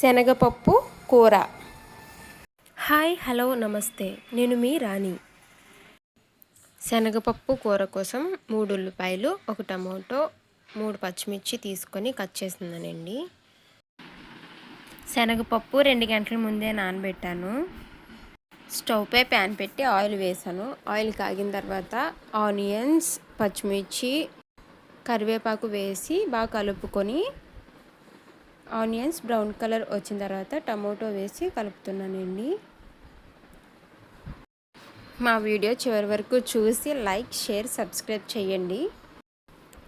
శనగపప్పు కూర. Hi hello నమస్తే. నేను మీ రాణి. శనగపప్పు కూర కోసం మూడు ఉల్లిపాయలు ఒక టమాటో మూడు పచ్చిమిర్చి తీసుకొని కట్ చేసిందనండి శనగపప్పు రెండు గంటల ముందే నానబెట్టాను. స్టవ్పై ప్యాన్ పెట్టి ఆయిల్ వేసాను. ఆయిల్ కాగిన తర్వాత ఆనియన్స్ పచ్చిమిర్చి కరివేపాకు వేసి బాగా కలుపుకొని ఆనియన్స్ బ్రౌన్ కలర్ వచ్చిన తర్వాత టమాటో వేసి కలుపుతున్నానండి మా వీడియో చివరి వరకు చూసి లైక్ షేర్ సబ్స్క్రైబ్ చేయండి.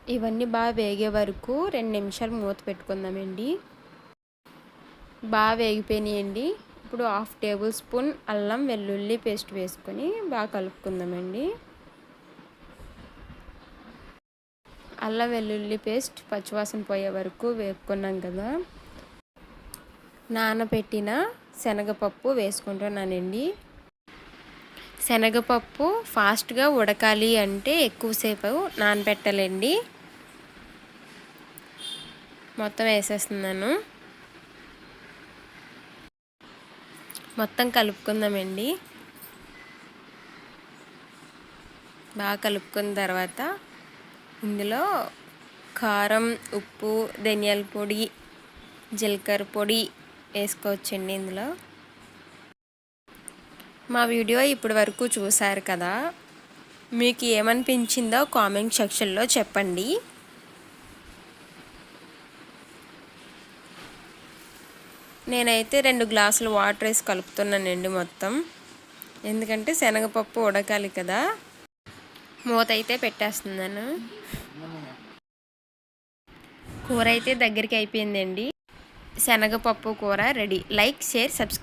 ఇవన్నీ బాగా వేగే వరకు రెండు నిమిషాలు మూత పెట్టుకుందామండి బాగా వేగిపోయినాయండి ఇప్పుడు హాఫ్ టేబుల్ స్పూన్ అల్లం వెల్లుల్లి పేస్ట్ వేసుకొని బాగా కలుపుకుందామండి అల్ల వెల్లుల్లి పేస్ట్ పచ్చివాసన పోయే వరకు వేపుకున్నాం కదా. నానబెట్టిన శనగపప్పు వేసుకుంటున్నానండి. శనగపప్పు ఫాస్ట్గా ఉడకాలి అంటే ఎక్కువసేపు నానబెట్టాలండి. మొత్తం వేసేస్తున్నాను. మొత్తం కలుపుకుందామండి. బాగా కలుపుకున్న తర్వాత ఇందులో కారం ఉప్పు ధనియాల పొడి జీలకర్ర పొడి వేసుకోవచ్చండి ఇందులో. మా వీడియో ఇప్పటి వరకు చూశారు కదా? మీకు ఏమనిపించిందో కామెంట్ సెక్షన్లో చెప్పండి. నేనైతే రెండు గ్లాసులు వాటర్ వేసి కలుపుతున్నానండి మొత్తం. ఎందుకంటే శనగపప్పు ఉడకాలి కదా. మూత అయితే పెట్టేస్తున్నాను. కూర అయితే దగ్గరికి అయిపోయిందండి. శనగపప్పు కూర రెడీ. Like share subscribe.